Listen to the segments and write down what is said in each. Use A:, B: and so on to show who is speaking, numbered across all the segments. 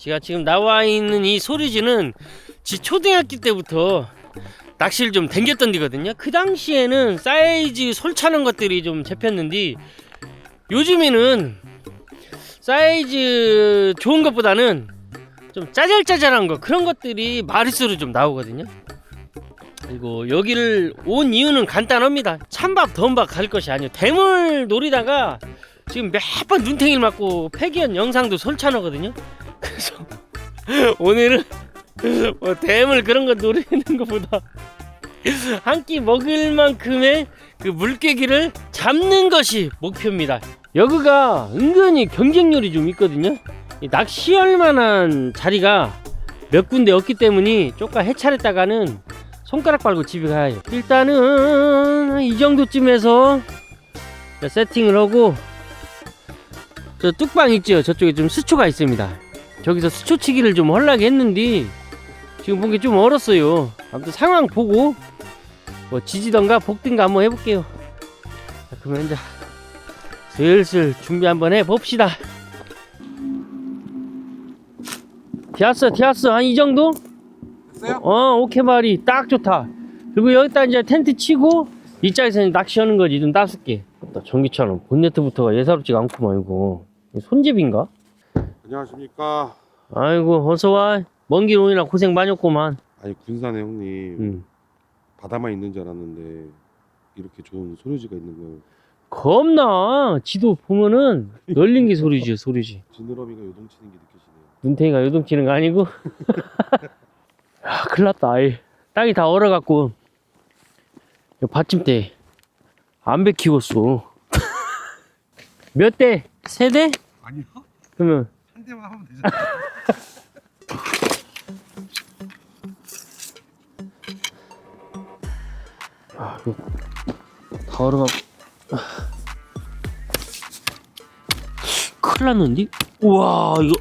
A: 제가 지금 나와 있는 이 소리지는 지 초등학교 때부터 낚시를 좀 댕겼던 데거든요. 그 당시에는 사이즈 솔차는 것들이 좀 잡혔는데 요즘에는 사이즈 좋은 것보다는 좀 짜잘짜잘한 거 그런 것들이 마리수로 좀 나오거든요. 그리고 여기를 온 이유는 간단합니다. 찬밥 덤밥 갈 것이 아니에요. 대물 노리다가 지금 몇 번 눈탱이를 맞고 폐기한 영상도 솔찬하거든요. 그래서 오늘은 뭐 대물 그런 거 노리는 것보다 한 끼 먹을 만큼의 그 물개기를 잡는 것이 목표입니다. 여기가 은근히 경쟁률이 좀 있거든요. 이 낚시할 만한 자리가 몇 군데 없기 때문에 조금 해찰했다가는 손가락 빨고 집에 가야죠. 일단은 이 정도쯤에서 세팅을 하고 저 뚝방 있죠? 저쪽에 좀 수초가 있습니다. 저기서 수초치기를 좀 헐라게 했는데 지금 본 게 좀 얼었어요. 아무튼 상황 보고 뭐 지지던가 볶든가 한번 해볼게요. 자, 그러면 이제 슬슬 준비 한번 해봅시다. 되었어, 되었어. 한이 정도?
B: 됐어요?
A: 어, 오케이 말이 딱 좋다. 그리고 여기다 이제 텐트 치고 이자에서 낚시하는 거지 좀 따숩게. 나 전기차는 본네트부터가 예사롭지가 않구만 이거. 이거 손잡인가?
B: 안녕하십니까.
A: 아이고 어서 와. 먼 길 오느라 고생 많이 했구만.
B: 아니 군산에 형님
A: 응.
B: 바다만 있는 줄 알았는데 이렇게 좋은 소리지가 있는 걸
A: 겁나. 지도 보면은 열린 게 소리지 소리지.
B: 지느러미가 요동치는 게 느껴지네요.
A: 눈탱이가 요동치는 거 아니고. 야, 큰일 났다. 아이. 땅이 다 얼어갖고. 이거 받침대. 안 베키웠어. 몇 대? 세 대?
B: 아니요.
A: 그러면
B: 한 대만 하면 되죠.
A: 아, 이거 다 얼어가. 아. 큰일 났는데? 우와, 이거.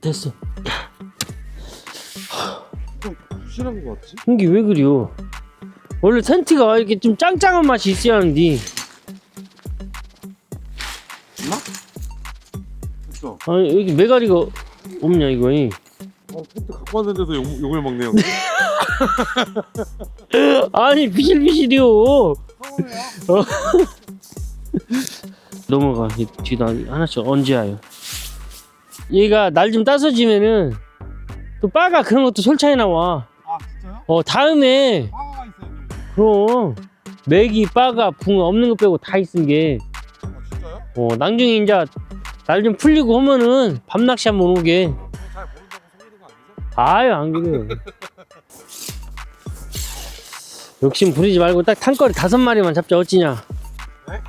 A: 됐어.
B: 좀 부실한 것 같지?
A: 이게 왜 그래요? 원래 텐트가 이렇게 좀 짱짱한 맛이 있어야 하는데. 아니, 여기 메가리가 없냐, 이거.
B: 어, 텐트 갖고 왔는데도 욕, 욕을 먹네요.
A: 아니, 비실비실이요. 어.
B: 서울이야?
A: 넘어가. 이 뒤다 하나씩 얹어야요. 얘가 날 좀 따서 지면은 또 바가 그런 것도 솔차에 나와.
B: 아 진짜요?
A: 어, 다음에
B: 화가 있어요.
A: 그럼 맥이 빠가 붕어 없는 거 빼고 다 있은 게
B: 아 진짜요?
A: 어, 나중에 이제 날 좀 풀리고 하면은 밤낚시 한번 오게
B: 잘 모른다고 속이는 거 아니죠?
A: 아유 안 그래요 욕심 부리지 말고 딱 탄거리 다섯 마리만 잡자 어찌냐
B: 네?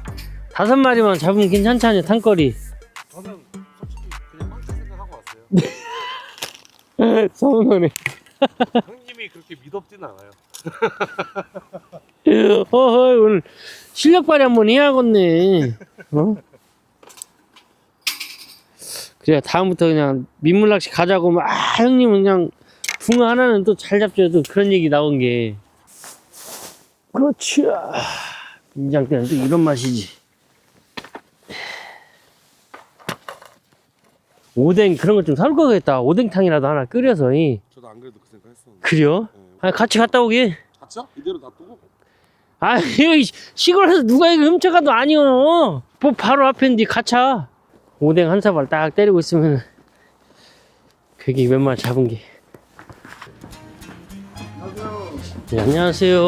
A: 다섯 마리만 잡으면 괜찮지 않냐 탄거리
B: 저는 솔직히 그냥 빵차 생각하고 왔어요.
A: 서운하네
B: 형님이 그렇게 믿었진 않아요.
A: 어허 오늘 실력 발휘 한번 해야겠네 어? 그래 다음부터 그냥 민물 낚시 가자고 막 아, 형님은 그냥 붕어 하나는 또 잘 잡죠 또 그런 얘기 나온 게 그렇지 인장 때는 또 이런 맛이지 오뎅 그런 거좀살 거겠다 오뎅탕이라도 하나 끓여서 이.
B: 저도 안 그래도 그 생각 했었는데.
A: 그래요?
B: 네.
A: 아 같이 갔다 오게
B: 갔죠? 이대로 놔두고
A: 아, 여기 시골에서 누가 이거 훔쳐가도 아니오. 뭐 바로 앞인데 가차. 오뎅 한 사발 딱 때리고 있으면 그게 웬만 잡은 게. 네, 안녕하세요.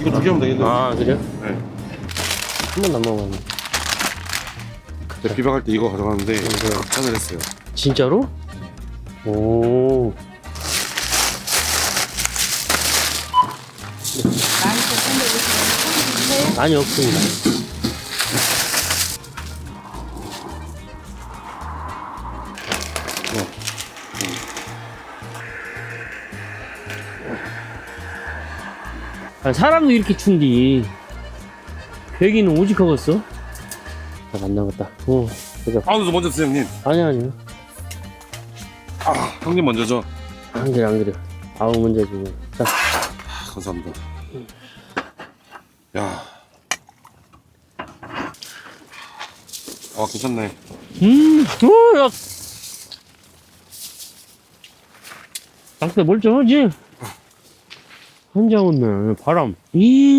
B: 이거 두 개 하면 되겠네요.
A: 아, 그래요?
B: 네.
A: 한 번도 안 먹어봤네.
B: 그때 비방할 때 이거 가져갔는데 짠을 했어요.
A: 진짜로? 오. 아니, 없습니다. 아, 사람도 이렇게 춘디. 배기는 오직하겠어? 안 나갔다. 어, 그죠.
B: 아, 먼저 드세요, 형님.
A: 아니, 아니.
B: 아, 형님 먼저죠.
A: 안 그래, 안 그래. 아우, 문제지. 자,
B: 아, 감사합니다. 야. 아, 괜찮네.
A: 음, 오, 야. 낚시 멀쩡하지? 한장 온네, 바람. 이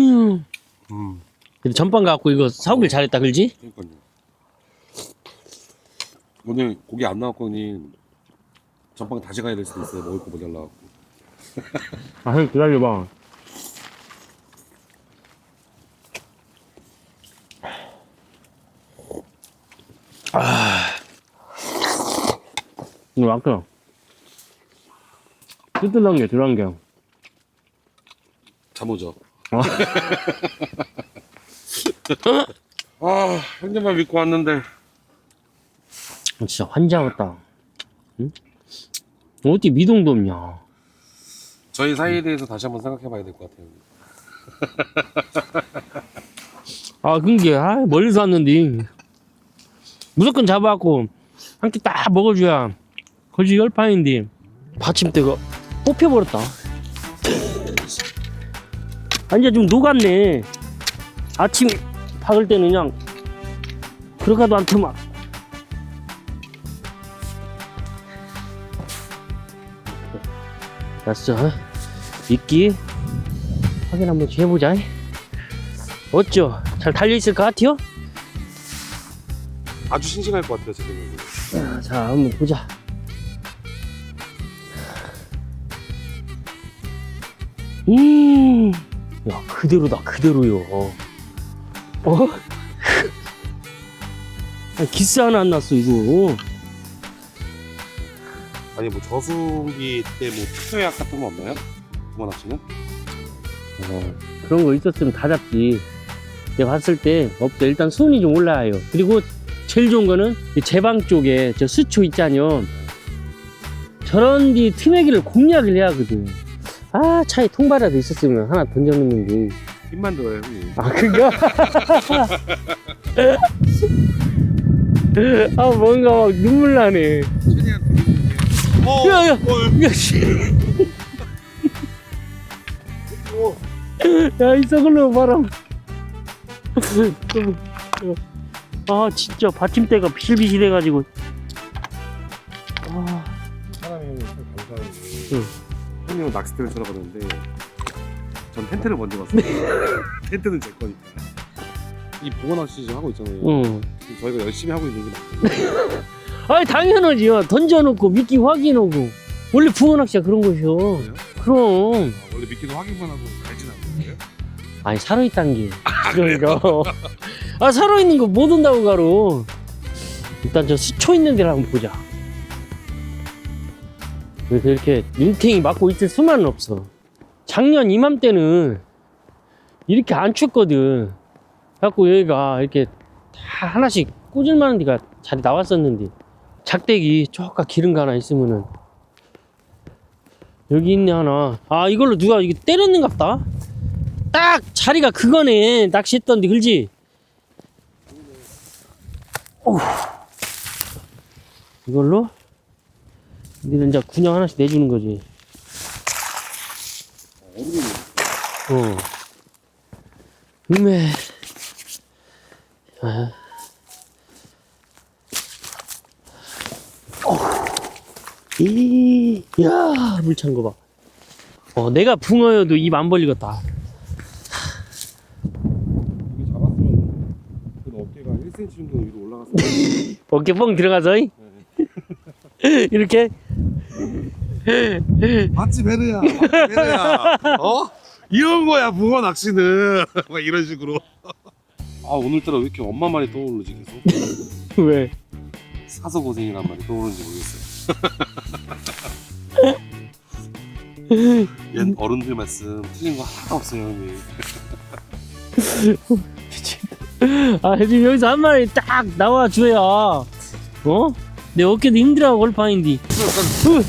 B: 음.
A: 근데 전반 갖고 이거 사오길 잘했다, 그지?
B: 그러니까요. 오늘 고기 안 나왔거니 전방 다시 가야 될 수도 있어요. 먹을 거 모자라.
A: 아, 형 기다려봐. 아. 이거 아까 뜨뜻한 게 들어간 게.
B: 잠오죠.
A: 아.
B: 아, 형님만 믿고 왔는데
A: 진짜 환장했다. 응? 어디 미동도 없냐.
B: 저희 사이에 대해서 다시 한번 생각해 봐야 될 것 같아요.
A: 아, 그게, 아, 멀리서 왔는데. 무조건 잡아갖고, 한 끼 딱 먹어줘야, 거지 열 판인데, 받침대가 뽑혀버렸다. 아, 이제 좀 녹았네. 아침 박을 때는 그냥, 들어가도 않더만. 됐어. 미끼 확인 한번 해보자. 어쩌? 잘 달려있을 것 같아요?
B: 아주 싱싱할 것 같아요.
A: 자, 자, 한번 보자. 음, 야, 그대로다, 그대로요. 어? 아, 기스 하나 안 났어, 이거.
B: 아니 뭐 저수기 때 뭐 특효약 같은 거 없나요? 낚시는?
A: 어, 그런 거 있었으면 다 잡지. 내가 봤을 때 없어. 일단 수온이 좀 올라와요. 그리고 제일 좋은 거는 이 제방 쪽에 저 수초 있잖요. 저런 뒤 트매기를 공략을 해야 하거든. 아, 차에 통발라도 있었으면 하나 던져놓는데.
B: 힘만 들어요, 형님.
A: 아, 그거? 아, 뭔가 막 눈물 나네.
B: 최대한 어,
A: 야, 야,
B: 어,
A: 야, 씨. 야, 이 썩을로 바람. 아, 진짜 받침대가 비실비실 해가지고. 아,
B: 사람이 형님 참 감사한 게
A: 응.
B: 형님은 낚싯대를 쳐러 가는데 전 텐트를 먼저 봤어요. 텐트는 제 거니까. 이 낚시 지금 하고 있잖아요.
A: 응.
B: 지금 저희가 열심히 하고 있는 게 맞아요.
A: 아니, 당연하지요. 던져놓고 미끼 확인하고. 원래 붕어낚시가 그런 것이요.
B: 그래요?
A: 그럼.
B: 아, 원래 미끼도 확인만 하고 갈진 않는 거예요?
A: 아니 살아있다는 게 그러니까 아 살아있는 거 못 온다고 가로 일단 저 수초 있는 데를 한번 보자 그래서 이렇게 눈탱이 맞고 있을 수만은 없어. 작년 이맘때는 이렇게 안 춥거든. 갖고 여기가 이렇게 다 하나씩 꽂을 만한 데가 자리 나왔었는데 작대기 쪼까 기른 거 하나 있으면은 여기 있네 하나. 아 이걸로 누가 이게 때렸는갑다? 딱 자리가 그거네. 낚시했던데 그지? 이걸로 니는 이제 군형 하나씩 내주는 거지 어 음에 아. 어후. 이, 야, 물 찬 거 봐. 어, 내가 붕어여도 입 안 벌리겠다.
B: 이거 잡았으면 그 어깨가 1cm 정도 위로 올라갔어요.
A: 어깨 뻥 들어가서 이? 이렇게
B: 맞지 베르야, 맞지 베르야. 어? 이런 거야 붕어 낚시는 막 이런 식으로. 아 오늘따라 왜 이렇게 엄마 말이 떠오르지 계속?
A: 왜?
B: 사서 고생이란 말이 떠오르는지 모르겠어요. 옛 어른들 말씀 틀린 거 하나도 없어요 형님.
A: 아 지금 여기서 한 마리 딱 나와 줘야 어? 내 어깨도 힘들어 골파인디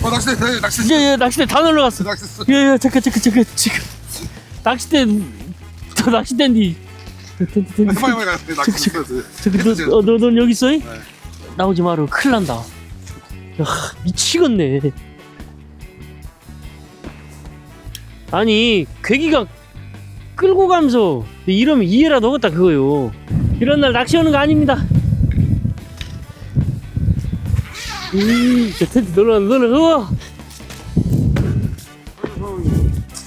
B: 어 낚시대 낚시대.
A: 야야 낚싯대 다 놀러갔어.
B: 낚시대.
A: 야야 잠깐 잠깐 잠깐 지금. 낚싯대 저 낚싯대인디
B: 빨리 빨리 낚시대 낚시대.
A: 저기 너, 어, 너, 여기 있어? 이? 나오지 마라. 큰일 난다. 야 미치겠네. 아니 괴기가 끌고 가면서 이러면 이해라도 하겠다 그거요. 이런 날 낚시 오는 거 아닙니다 저 텐트 놀러 놀러 우와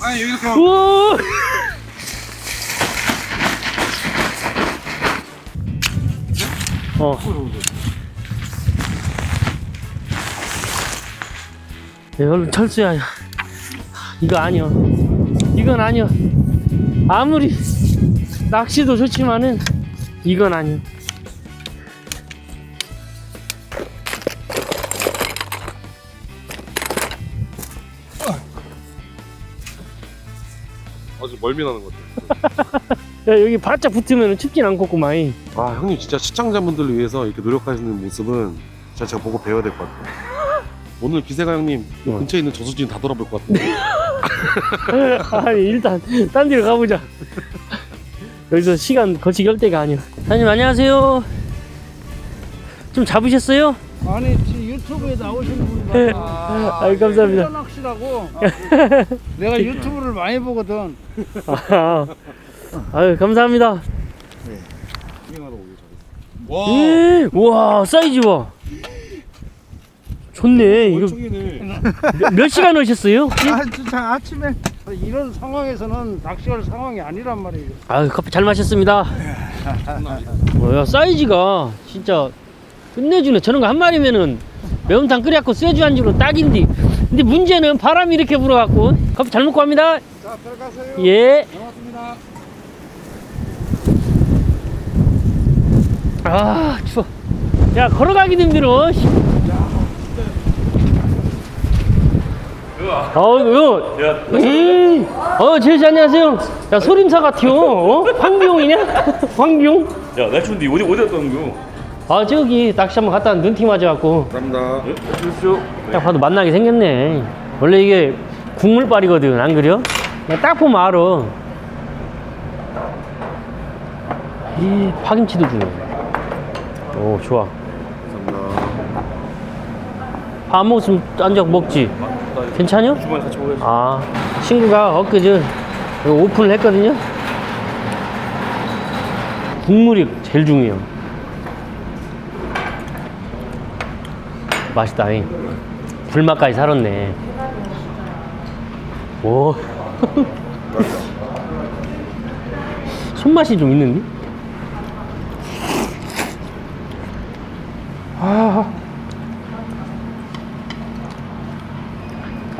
B: 아니 여기 이렇게
A: 우와. 어. 야, 얼른 철수야 이거 아니야 이건 아니야 아무리 낚시도 좋지만은 이건 아니야
B: 멀미나는 것 같아.
A: 야 여기 바짝 붙으면 춥진 않겠구만
B: 아 형님 진짜 시청자분들을 위해서 이렇게 노력하시는 모습은 진짜 제가 보고 배워야 될 것 같아요. 오늘 기세가 형님 이
A: 어.
B: 근처에 있는 저수지는 다 돌아볼 것 같은데.
A: 아니 일단 딴 데로 가보자 여기서 시간 거치기 할 때가 아니야 사장님 안녕하세요 좀 잡으셨어요?
C: 아니 지 유튜브에 나오시는 분
A: 네.
C: 봐.
A: 아이, 감사합니다.
C: 낚시라고. 내가 유튜브를 많이 보거든.
A: 아, 아유 감사합니다
B: 와.
A: 예, 우와 사이즈 봐 좋네 이거. 몇, 몇 시간 오셨어요?
C: 아, 진짜 아침에 이런 상황에서는 낚시할 상황이 아니란 말이에요.
A: 아유 커피 잘 마셨습니다 뭐야 사이즈가 진짜 끝내주네 저런 거 한 마리면은 매운탕 끓여갖고 쇠주 안주로 딱인데 근데 문제는 바람이 이렇게 불어갖고 커피 잘 먹고 갑니다
C: 자, 들어가세요.
A: 예
C: 고맙습니다.
A: 아 추워 야 걸어가기도 힘들어 씨. 어, 이거, 음, 어, 제이씨 안녕하세요. 야, 소림사 같아요. 어? 황비용이냐? 황비용?
D: 야, 날 추운데 어디 어디 갔다 온 거?
A: 아, 저기 낚시 한번 갔다 눈티 맞아갖고.
B: 감사합니다.
D: 주십시오.
A: 딱 봐도 만나게 생겼네. 원래 이게 국물빨이거든, 안 그려? 그냥 딱 보면 알아. 이 파김치도 주네. 오, 좋아.
B: 감사합니다.
A: 밥 안 먹었으면 딴적 먹지. 괜찮요?
D: 주말 같이 먹어야지.
A: 아, 친구가 엊그제 이거 오픈을 했거든요. 국물이 제일 중요해요. 맛있다. 잉. 불맛까지 살았네. 오. 손맛이 좀 있는데? 아.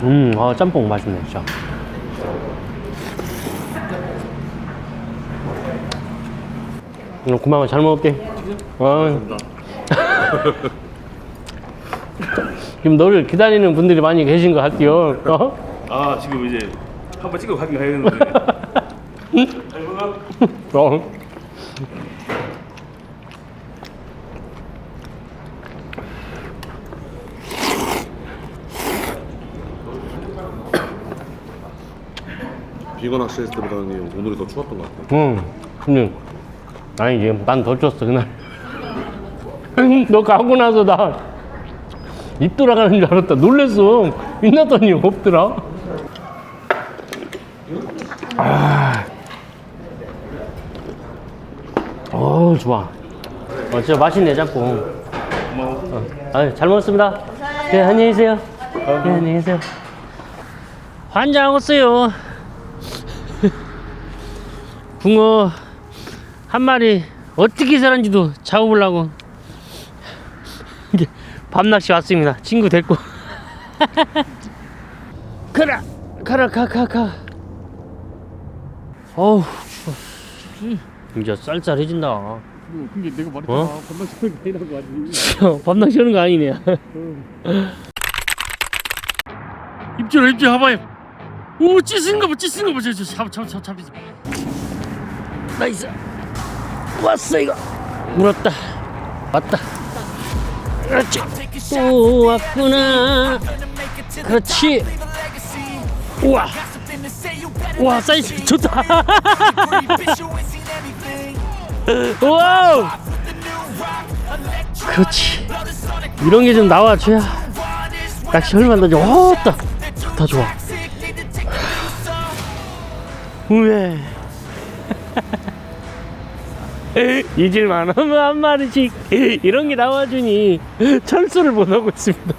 A: 음, 아, 짬뽕 맛있네, 진짜. 음, 고마워, 잘 먹을게. 어. 지금 너를 기다리는 분들이 많이 계신 것 같아요. 어?
D: 아, 지금 이제 한번 찍어 가긴 해야겠는데. 잘 먹어.
A: 어.
B: 비건 낚시했을 때보다 형님 오늘이 더 추웠던 것 같아요.
A: 응. 근데, 아니지, 난더 쪘어, 그날. 너 가고 나서 나 입 돌아가는 줄 알았다. 놀랬어. 빛났더니 없더라. 아. 어, 좋아. 어, 진짜 맛있네, 짬뽕. 어. 아유, 잘 먹었습니다. 네, 안녕히 계세요. 네, 안녕히 계세요. 환장 왔어요. 붕어 한 마리 어떻게 살았는지도 잡아보려고 밤낚시 왔습니다. 친구 데리고. 가라, 가라, 가, 가, 가. 어우, 추워. 이제 쌀쌀해진다.
C: 근데 내가 말했잖아.
A: 어?
C: 소리가 이런 거 아니지.
A: 밤낚시 하는 거 아니네. 입질, 입질, 봐봐요. 오, 찢은 거 봐, 찢은 거 봐. 저, 저, 잡, 잡, 잡, 잡. 나이스. 왔어, 이거. 물었다. 왔다. 그렇지. 또 왔구나. 그렇지. 우와. 우와, 사이즈 좋다. 와우. 그렇지. 이런 게 좀 나와줘야 낚시 얼마나 더 좋아. 왔다. 좋다, 좋아. 우에. 잊을만 하면 한 마리씩 이런 게 나와주니 철수를 못 하고 있습니다